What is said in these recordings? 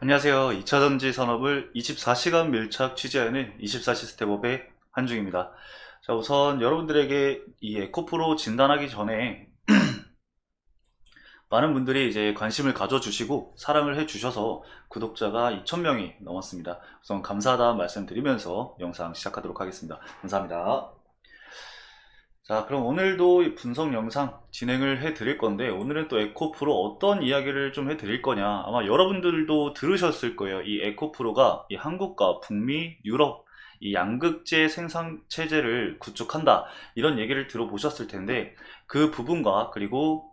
안녕하세요. 2차전지 산업을 24시간 밀착 취재하는 24시 스텝업의 한중입니다. 자, 우선 여러분들에게 이 에코프로 진단하기 전에 많은 분들이 이제 관심을 가져주시고 사랑을 해주셔서 구독자가 2,000명이 넘었습니다. 우선 감사하다는 말씀드리면서 영상 시작하도록 하겠습니다. 감사합니다. 자, 그럼 오늘도 이 분석 영상 진행을 해 드릴 건데, 오늘은 또 에코프로 어떤 이야기를 좀 해 드릴 거냐. 아마 여러분들도 들으셨을 거예요. 이 에코프로가 이 한국과 북미, 유럽, 이 양극재 생산 체제를 구축한다. 이런 얘기를 들어보셨을 텐데, 그 부분과 그리고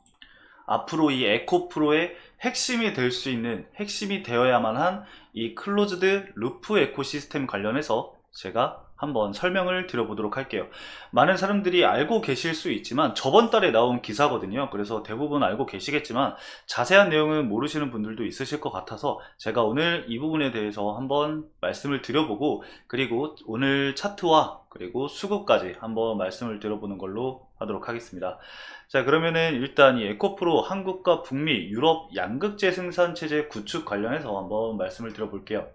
앞으로 이 에코프로의 핵심이 될 수 있는, 핵심이 되어야만 한 이 클로즈드 루프 에코시스템 관련해서 제가 한번 설명을 드려보도록 할게요. 많은 사람들이 알고 계실 수 있지만 저번 달에 나온 기사거든요. 그래서 대부분 알고 계시겠지만 자세한 내용은 모르시는 분들도 있으실 것 같아서 제가 오늘 이 부분에 대해서 한번 말씀을 드려보고 그리고 오늘 차트와 그리고 수급까지 한번 말씀을 드려보는 걸로 하도록 하겠습니다. 자 그러면은 일단 이 에코프로 한국과 북미, 유럽 양극재 생산 체제 구축 관련해서 한번 말씀을 드려볼게요.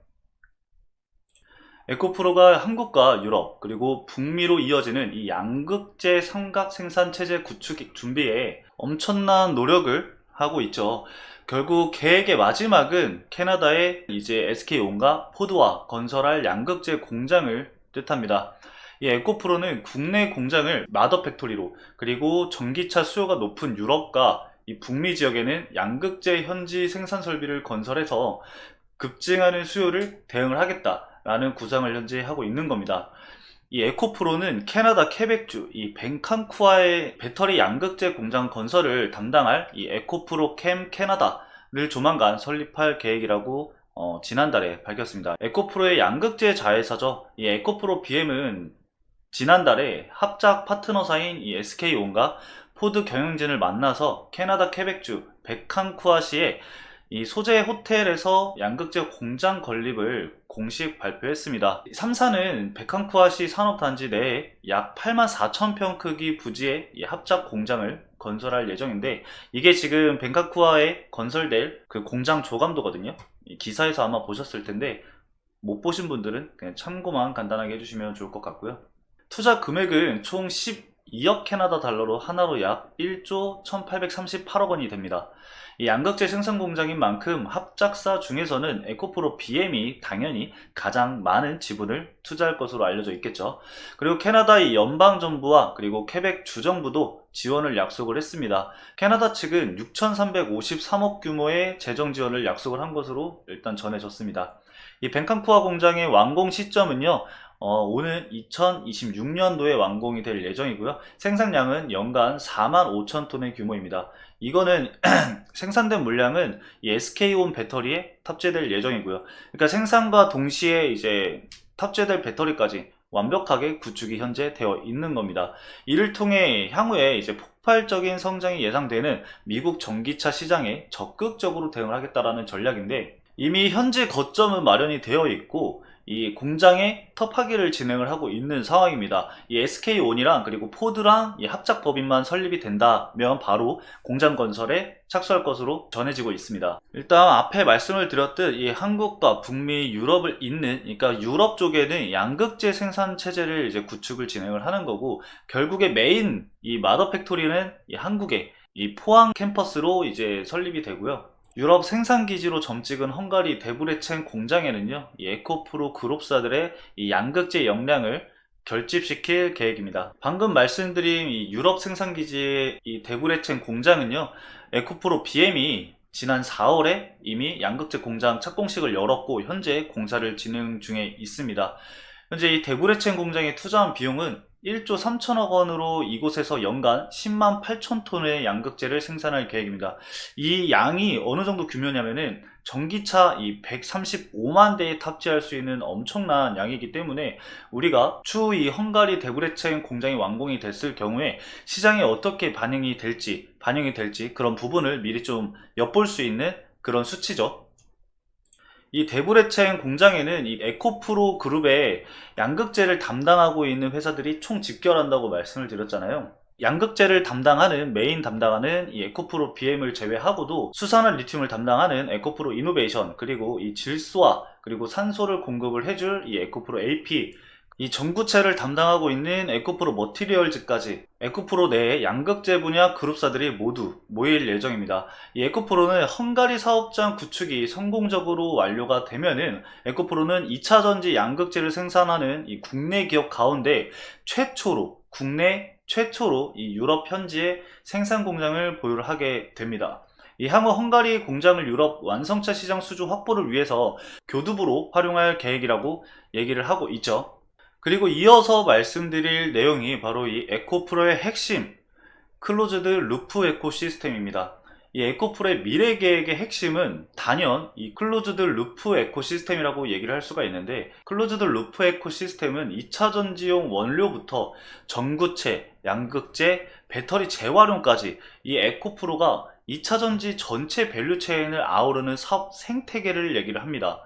에코프로가 한국과 유럽 그리고 북미로 이어지는 이 양극재 삼각 생산 체제 구축 준비에 엄청난 노력을 하고 있죠. 결국 계획의 마지막은 캐나다의 이제 SK온과 포드와 건설할 양극재 공장을 뜻합니다. 이 에코프로는 국내 공장을 마더 팩토리로 그리고 전기차 수요가 높은 유럽과 이 북미 지역에는 양극재 현지 생산 설비를 건설해서 급증하는 수요를 대응을 하겠다 라는 구상을 현재 하고 있는 겁니다. 이 에코프로는 캐나다 케벡주 이 벤칸쿠아의 배터리 양극재 공장 건설을 담당할 이 에코프로 캠 캐나다를 조만간 설립할 계획이라고 어, 지난달에 밝혔습니다. 에코프로의 양극재 자회사죠. 이 에코프로 BM은 지난달에 합작 파트너사인 이 SK온과 포드 경영진을 만나서 캐나다 케벡주 벤칸쿠아시에 이 소재 호텔에서 양극재 공장 건립을 공식 발표했습니다. 3사는 백항쿠아시 산업단지 내에 약 8만 4천 평 크기 부지의 이 합작 공장을 건설할 예정인데 이게 지금 벤카쿠아에 건설될 그 공장 조감도거든요. 이 기사에서 아마 보셨을 텐데 못 보신 분들은 그냥 참고만 간단하게 해주시면 좋을 것 같고요. 투자 금액은 총 12억 캐나다 달러로 하나로 약 1조 1838억 원이 됩니다. 이 양극재 생산 공장인 만큼 합작사 중에서는 에코프로 BM이 당연히 가장 많은 지분을 투자할 것으로 알려져 있겠죠. 그리고 캐나다의 연방정부와 그리고 케벡 주정부도 지원을 약속을 했습니다. 캐나다 측은 6,353억 규모의 재정 지원을 약속을 한 것으로 일단 전해졌습니다. 이 벤칸쿠아 공장의 완공 시점은요, 어, 오는 2026년도에 완공이 될 예정이고요. 생산량은 연간 4만 5천 톤의 규모입니다. 이거는 생산된 물량은 이 SK온 배터리에 탑재될 예정이고요. 그러니까 생산과 동시에 이제 탑재될 배터리까지 완벽하게 구축이 현재 되어 있는 겁니다. 이를 통해 향후에 이제 폭발적인 성장이 예상되는 미국 전기차 시장에 적극적으로 대응을 하겠다라는 전략인데 이미 현재 거점은 마련이 되어 있고 이 공장에 터파기를 진행을 하고 있는 상황입니다. 이 SK온이랑 그리고 포드랑 이 합작 법인만 설립이 된다면 바로 공장 건설에 착수할 것으로 전해지고 있습니다. 일단 앞에 말씀을 드렸듯 이 한국과 북미, 유럽을 잇는 그러니까 유럽 쪽에는 양극재 생산 체제를 이제 구축을 진행을 하는 거고 결국에 메인 이 마더 팩토리는 이 한국의 이 포항 캠퍼스로 이제 설립이 되고요. 유럽 생산기지로 점찍은 헝가리 데브레첸 공장에는요, 이 에코프로 그룹사들의 이 양극재 역량을 결집시킬 계획입니다. 방금 말씀드린 이 유럽 생산기지의 이 데브레첸 공장은요, 에코프로 BM이 지난 4월에 이미 양극재 공장 착공식을 열었고, 현재 공사를 진행 중에 있습니다. 현재 이 데브레첸 공장에 투자한 비용은 1조 3천억 원으로 이곳에서 연간 10만 8천 톤의 양극재를 생산할 계획입니다. 이 양이 어느 정도 규모냐면은 전기차 이 135만 대에 탑재할 수 있는 엄청난 양이기 때문에 우리가 추후 이 헝가리 데브레첸 공장이 완공이 됐을 경우에 시장에 어떻게 반영이 될지 반영이 될지 그런 부분을 미리 좀 엿볼 수 있는 그런 수치죠. 이 데브레첸 공장에는 이 에코프로 그룹의 양극재를 담당하고 있는 회사들이 총 집결한다고 말씀을 드렸잖아요. 양극재를 담당하는 메인 담당하는 이 에코프로 BM을 제외하고도 수산화 리튬을 담당하는 에코프로 이노베이션 그리고 이 질소와 그리고 산소를 공급을 해줄 이 에코프로 AP 이 전구체를 담당하고 있는 에코프로 머티리얼즈까지 에코프로 내에 양극재 분야 그룹사들이 모두 모일 예정입니다. 이 에코프로는 헝가리 사업장 구축이 성공적으로 완료가 되면은 에코프로는 2차 전지 양극재를 생산하는 이 국내 기업 가운데 최초로 국내 최초로 이 유럽 현지에 생산 공장을 보유를 하게 됩니다. 이 향후 헝가리 공장을 유럽 완성차 시장 수주 확보를 위해서 교두부로 활용할 계획이라고 얘기를 하고 있죠. 그리고 이어서 말씀드릴 내용이 바로 이 에코프로의 핵심 클로즈드 루프 에코 시스템입니다. 이 에코프로의 미래 계획의 핵심은 단연 이 클로즈드 루프 에코 시스템이라고 얘기를 할 수가 있는데 클로즈드 루프 에코 시스템은 2차 전지용 원료부터 전구체, 양극재, 배터리 재활용까지 이 에코프로가 2차 전지 전체 밸류 체인을 아우르는 사업 생태계를 얘기를 합니다.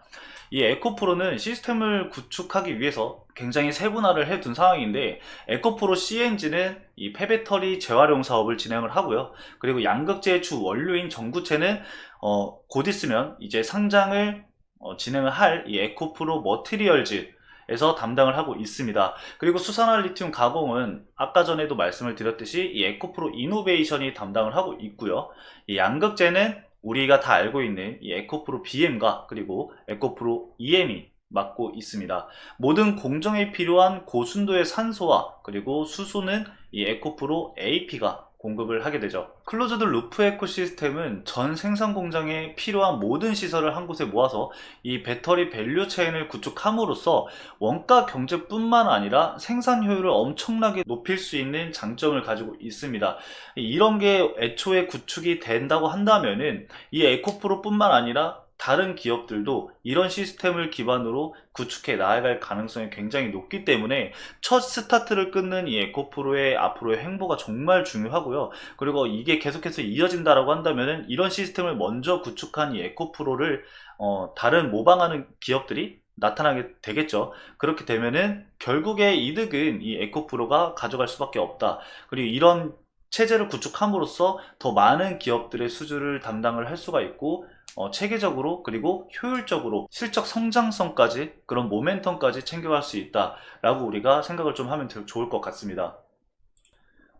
이 에코프로는 시스템을 구축하기 위해서 굉장히 세분화를 해둔 상황인데 에코프로 CNG는 이 폐배터리 재활용 사업을 진행을 하고요. 그리고 양극재의 주 원료인 전구체는 어, 곧 있으면 이제 상장을 어, 진행을 할 이 에코프로 머티리얼즈 에서 담당을 하고 있습니다. 그리고 수산화 리튬 가공은 아까 전에도 말씀을 드렸듯이 이 에코프로 이노베이션이 담당을 하고 있고요. 이 양극재는 우리가 다 알고 있는 이 에코프로 BM과 그리고 에코프로 EM이 맡고 있습니다. 모든 공정에 필요한 고순도의 산소와 그리고 수소는 이 에코프로 AP가 공급을 하게 되죠. 클로즈드 루프 에코 시스템은 전 생산 공장에 필요한 모든 시설을 한 곳에 모아서 이 배터리 밸류 체인을 구축함으로써 원가 경제뿐만 아니라 생산 효율을 엄청나게 높일 수 있는 장점을 가지고 있습니다. 이런 게 애초에 구축이 된다고 한다면은 이 에코프로 뿐만 아니라 다른 기업들도 이런 시스템을 기반으로 구축해 나아갈 가능성이 굉장히 높기 때문에 첫 스타트를 끊는 이 에코프로의 앞으로의 행보가 정말 중요하고요. 그리고 이게 계속해서 이어진다라고 한다면은 이런 시스템을 먼저 구축한 이 에코프로를 어, 다른 모방하는 기업들이 나타나게 되겠죠. 그렇게 되면은 결국의 이득은 이 에코프로가 가져갈 수밖에 없다. 그리고 이런 체제를 구축함으로써 더 많은 기업들의 수주를 담당을 할 수가 있고 어, 체계적으로 그리고 효율적으로 실적 성장성까지 그런 모멘텀까지 챙겨갈 수 있다라고 우리가 생각을 좀 하면 더 좋을 것 같습니다.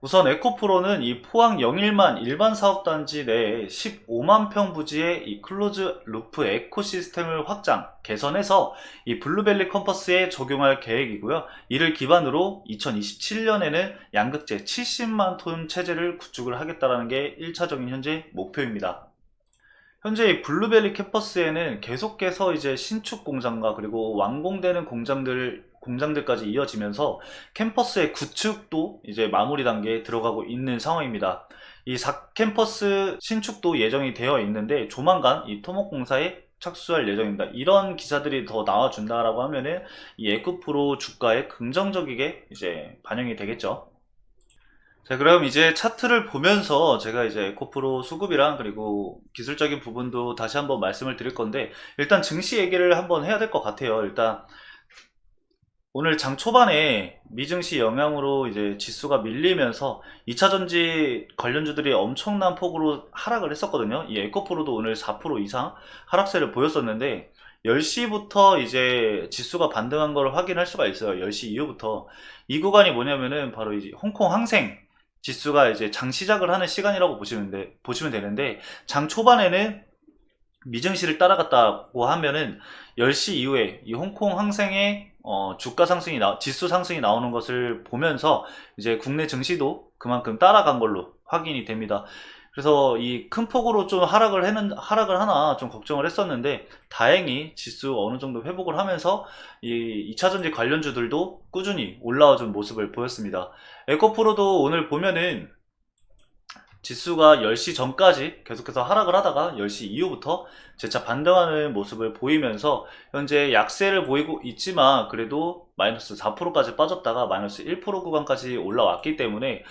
우선 에코프로는 이 포항 영일만 일반 사업단지 내에 15만 평 부지의 이 클로즈 루프 에코시스템을 확장, 개선해서 이 블루벨리 컴퍼스에 적용할 계획이고요. 이를 기반으로 2027년에는 양극재 70만 톤 체제를 구축을 하겠다라는 게 1차적인 현재 목표입니다. 현재 이 블루벨리 캠퍼스에는 계속해서 이제 신축 공장과 그리고 완공되는 공장들 공장들까지 이어지면서 캠퍼스의 구축도 이제 마무리 단계에 들어가고 있는 상황입니다. 이 4캠퍼스 신축도 예정이 되어 있는데 조만간 이 토목공사에 착수할 예정입니다. 이런 기사들이 더 나와준다라고 하면은 이 에코프로 주가에 긍정적이게 이제 반영이 되겠죠. 자, 그럼 이제 차트를 보면서 제가 이제 에코프로 수급이랑 그리고 기술적인 부분도 다시 한번 말씀을 드릴 건데, 일단 증시 얘기를 한번 해야 될 것 같아요. 일단, 오늘 장 초반에 미증시 영향으로 이제 지수가 밀리면서 2차 전지 관련주들이 엄청난 폭으로 하락을 했었거든요. 이 에코프로도 오늘 4% 이상 하락세를 보였었는데, 10시부터 이제 지수가 반등한 걸 확인할 수가 있어요. 10시 이후부터. 이 구간이 뭐냐면은 바로 이제 홍콩 항생 지수가 이제 장 시작을 하는 시간이라고 보시면, 돼, 보시면 되는데 장 초반에는 미증시를 따라갔다고 하면은 10시 이후에 이 홍콩 항생의 어, 주가 상승이 나, 지수 상승이 나오는 것을 보면서 이제 국내 증시도 그만큼 따라간 걸로 확인이 됩니다. 그래서 이 큰 폭으로 좀 하락을 해는 하락을 하나 좀 걱정을 했었는데 다행히 지수 어느 정도 회복을 하면서 이 2차 전지 관련주들도 꾸준히 올라와 준 모습을 보였습니다. 에코프로도 오늘 보면은 지수가 10시 전까지 계속해서 하락을 하다가 10시 이후부터 재차 반등하는 모습을 보이면서 현재 약세를 보이고 있지만 그래도 마이너스 4%까지 빠졌다가 마이너스 1% 구간까지 올라왔기 때문에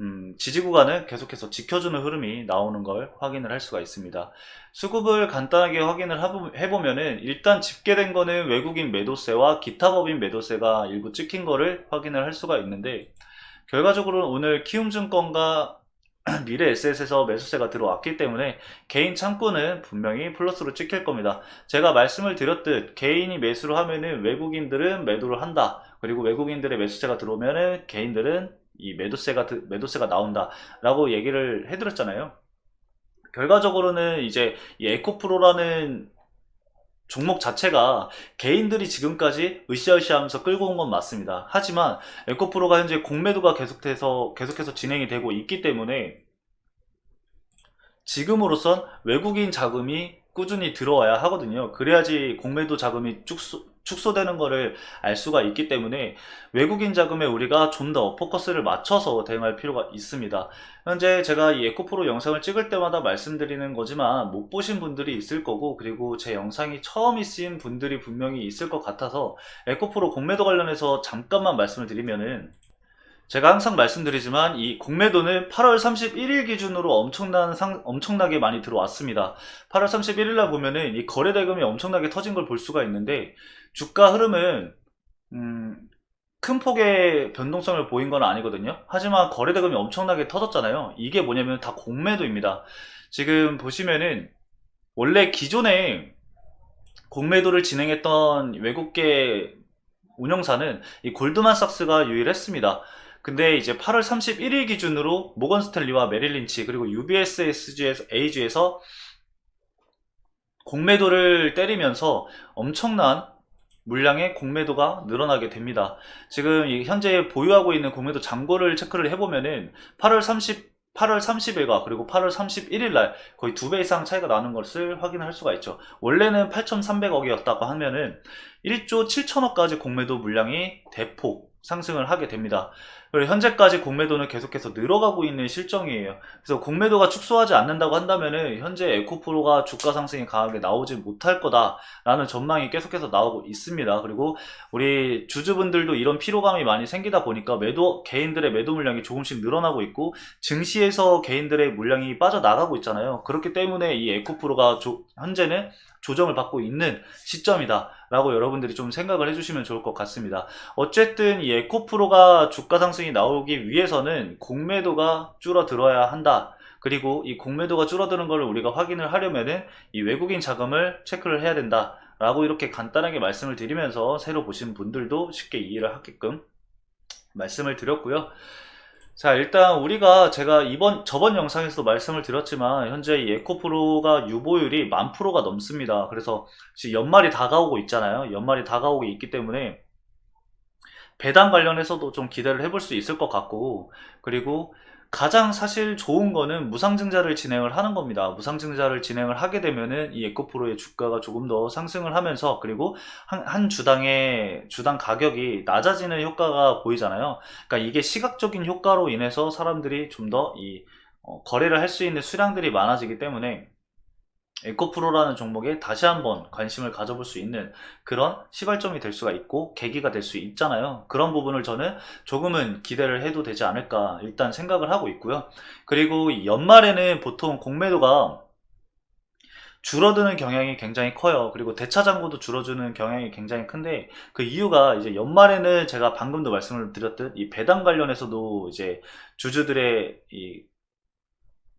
음, 지지 구간은 계속해서 지켜주는 흐름이 나오는 걸 확인을 할 수가 있습니다. 수급을 간단하게 확인을 해보- 해보면은 일단 집계된 거는 외국인 매도세와 기타 법인 매도세가 일부 찍힌 거를 확인을 할 수가 있는데 결과적으로 오늘 키움증권과 미래 에셋에서 매수세가 들어왔기 때문에 개인 창구는 분명히 플러스로 찍힐 겁니다. 제가 말씀을 드렸듯 개인이 매수를 하면은 외국인들은 매도를 한다. 그리고 외국인들의 매수세가 들어오면은 개인들은 이 매도세가 드- 매도세가 나온다라고 얘기를 해드렸잖아요. 결과적으로는 이제 이 에코프로라는 종목 자체가 개인들이 지금까지 으쌰으쌰하면서 끌고 온 건 맞습니다. 하지만 에코프로가 현재 공매도가 계속해서 계속해서 진행이 되고 있기 때문에 지금으로선 외국인 자금이 꾸준히 들어와야 하거든요. 그래야지 공매도 자금이 축소, 축소되는 거를 알 수가 있기 때문에 외국인 자금에 우리가 좀 더 포커스를 맞춰서 대응할 필요가 있습니다. 현재 제가 이 에코프로 영상을 찍을 때마다 말씀드리는 거지만 못 보신 분들이 있을 거고 그리고 제 영상이 처음이신 분들이 분명히 있을 것 같아서 에코프로 공매도 관련해서 잠깐만 말씀을 드리면은 제가 항상 말씀드리지만 이 공매도는 8월 31일 기준으로 엄청난 상, 엄청나게 많이 들어왔습니다. 8월 31일 날 보면은 이 거래 대금이 엄청나게 터진 걸 볼 수가 있는데 주가 흐름은 음, 큰 폭의 변동성을 보인 건 아니거든요. 하지만 거래 대금이 엄청나게 터졌잖아요. 이게 뭐냐면 다 공매도입니다. 지금 보시면은 원래 기존에 공매도를 진행했던 외국계 운영사는 이 골드만삭스가 유일했습니다. 근데 이제 8월 31일 기준으로 모건 스탠리와 메릴린치 그리고 UBS에서 AG에서 공매도를 때리면서 엄청난 물량의 공매도가 늘어나게 됩니다. 지금 이 현재 보유하고 있는 공매도 잔고를 체크를 해보면은 8월 30 8월 30일과 그리고 8월 31일 날 거의 두 배 이상 차이가 나는 것을 확인할 수가 있죠. 원래는 8,300억이었다고 하면은 1조 7천억까지 공매도 물량이 대폭 상승을 하게 됩니다. 그리고 현재까지 공매도는 계속해서 늘어가고 있는 실정이에요. 그래서 공매도가 축소하지 않는다고 한다면은 현재 에코프로가 주가 상승이 강하게 나오지 못할 거다라는 전망이 계속해서 나오고 있습니다. 그리고 우리 주주분들도 이런 피로감이 많이 생기다 보니까 매도 개인들의 매도 물량이 조금씩 늘어나고 있고 증시에서 개인들의 물량이 빠져나가고 있잖아요. 그렇기 때문에 이 에코프로가 조- 현재는 조정을 받고 있는 시점이다. 라고 여러분들이 좀 생각을 해주시면 좋을 것 같습니다. 어쨌든 이 에코프로가 주가 상승이 나오기 위해서는 공매도가 줄어들어야 한다. 그리고 이 공매도가 줄어드는 것을 우리가 확인을 하려면은 이 외국인 자금을 체크를 해야 된다. 라고 이렇게 간단하게 말씀을 드리면서 새로 보신 분들도 쉽게 이해를 하게끔 말씀을 드렸고요. 자, 일단 우리가 제가 이번 저번 영상에서도 말씀을 드렸지만 현재 이 에코프로가 유보율이 만 프로가 넘습니다. 그래서 지금 연말이 다가오고 있잖아요. 연말이 다가오고 있기 때문에 배당 관련해서도 좀 기대를 해볼 수 있을 것 같고 그리고 가장 사실 좋은 거는 무상증자를 진행을 하는 겁니다. 무상증자를 진행을 하게 되면은 이 에코프로의 주가가 조금 더 상승을 하면서 그리고 한, 한 주당의 주당 가격이 낮아지는 효과가 보이잖아요. 그러니까 이게 시각적인 효과로 인해서 사람들이 좀 더 이 거래를 할 수 있는 수량들이 많아지기 때문에 에코프로라는 종목에 다시 한번 관심을 가져볼 수 있는 그런 시발점이 될 수가 있고 계기가 될 수 있잖아요. 그런 부분을 저는 조금은 기대를 해도 되지 않을까 일단 생각을 하고 있고요. 그리고 이 연말에는 보통 공매도가 줄어드는 경향이 굉장히 커요. 그리고 대차 잔고도 줄어드는 경향이 굉장히 큰데 그 이유가 이제 연말에는 제가 방금도 말씀을 드렸듯 이 배당 관련해서도 이제 주주들의 이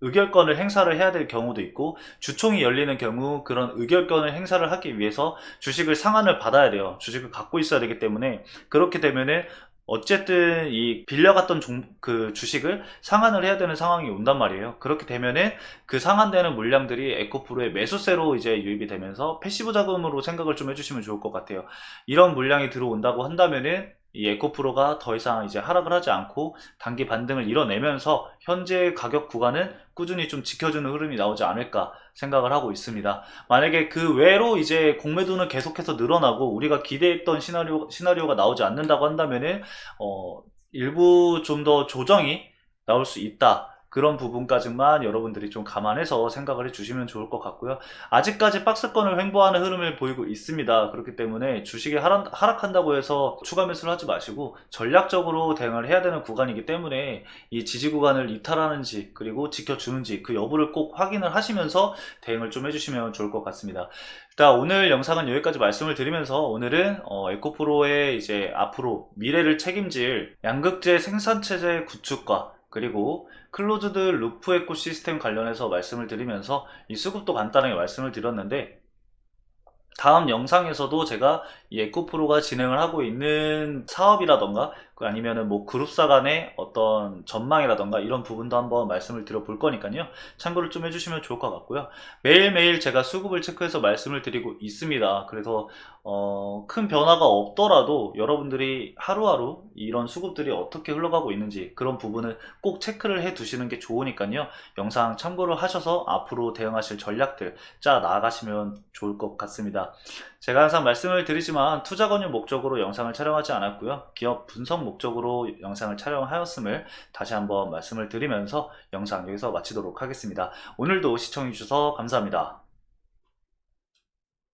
의결권을 행사를 해야 될 경우도 있고 주총이 열리는 경우 그런 의결권을 행사를 하기 위해서 주식을 상한을 받아야 돼요. 주식을 갖고 있어야 되기 때문에 그렇게 되면은 어쨌든 이 빌려갔던 종, 그 주식을 상환을 해야 되는 상황이 온단 말이에요. 그렇게 되면은 그 상환되는 물량들이 에코프로의 매수세로 이제 유입이 되면서 패시브 자금으로 생각을 좀 해주시면 좋을 것 같아요. 이런 물량이 들어온다고 한다면은 이 에코프로가 더 이상 이제 하락을 하지 않고 단기 반등을 이뤄내면서 현재 가격 구간은 꾸준히 좀 지켜주는 흐름이 나오지 않을까 생각을 하고 있습니다. 만약에 그 외로 이제 공매도는 계속해서 늘어나고 우리가 기대했던 시나리오, 시나리오가 나오지 않는다고 한다면은 어, 일부 좀 더 조정이 나올 수 있다. 그런 부분까지만 여러분들이 좀 감안해서 생각을 해주시면 좋을 것 같고요. 아직까지 박스권을 횡보하는 흐름을 보이고 있습니다. 그렇기 때문에 주식이 하락, 하락 한다고 해서 추가 매수를 하지 마시고 전략적으로 대응을 해야 되는 구간이기 때문에 이 지지 구간을 이탈하는지 그리고 지켜주는지 그 여부를 꼭 확인을 하시면서 대응을 좀 해주시면 좋을 것 같습니다. 일단 오늘 영상은 여기까지 말씀을 드리면서 오늘은 어, 에코프로의 이제 앞으로 미래를 책임질 양극재 생산체제 구축과 그리고 클로즈드 루프 에코 시스템 관련해서 말씀을 드리면서 이 수급도 간단하게 말씀을 드렸는데 다음 영상에서도 제가 이 에코프로가 진행을 하고 있는 사업이라던가 그 아니면은 뭐 그룹사 간의 어떤 전망이라던가 이런 부분도 한번 말씀을 드려볼 거니까요. 참고를 좀 해주시면 좋을 것 같고요. 매일매일 제가 수급을 체크해서 말씀을 드리고 있습니다. 그래서 어, 큰 변화가 없더라도 여러분들이 하루하루 이런 수급들이 어떻게 흘러가고 있는지 그런 부분을 꼭 체크를 해 두시는 게 좋으니까요. 영상 참고를 하셔서 앞으로 대응하실 전략들 짜 나아가시면 좋을 것 같습니다. 제가 항상 말씀을 드리지만 투자 권유 목적으로 영상을 촬영하지 않았고요. 기업 분석 목적으로 영상을 촬영하였음을 다시 한번 말씀을 드리면서 영상 여기서 마치도록 하겠습니다. 오늘도 시청해주셔서 감사합니다.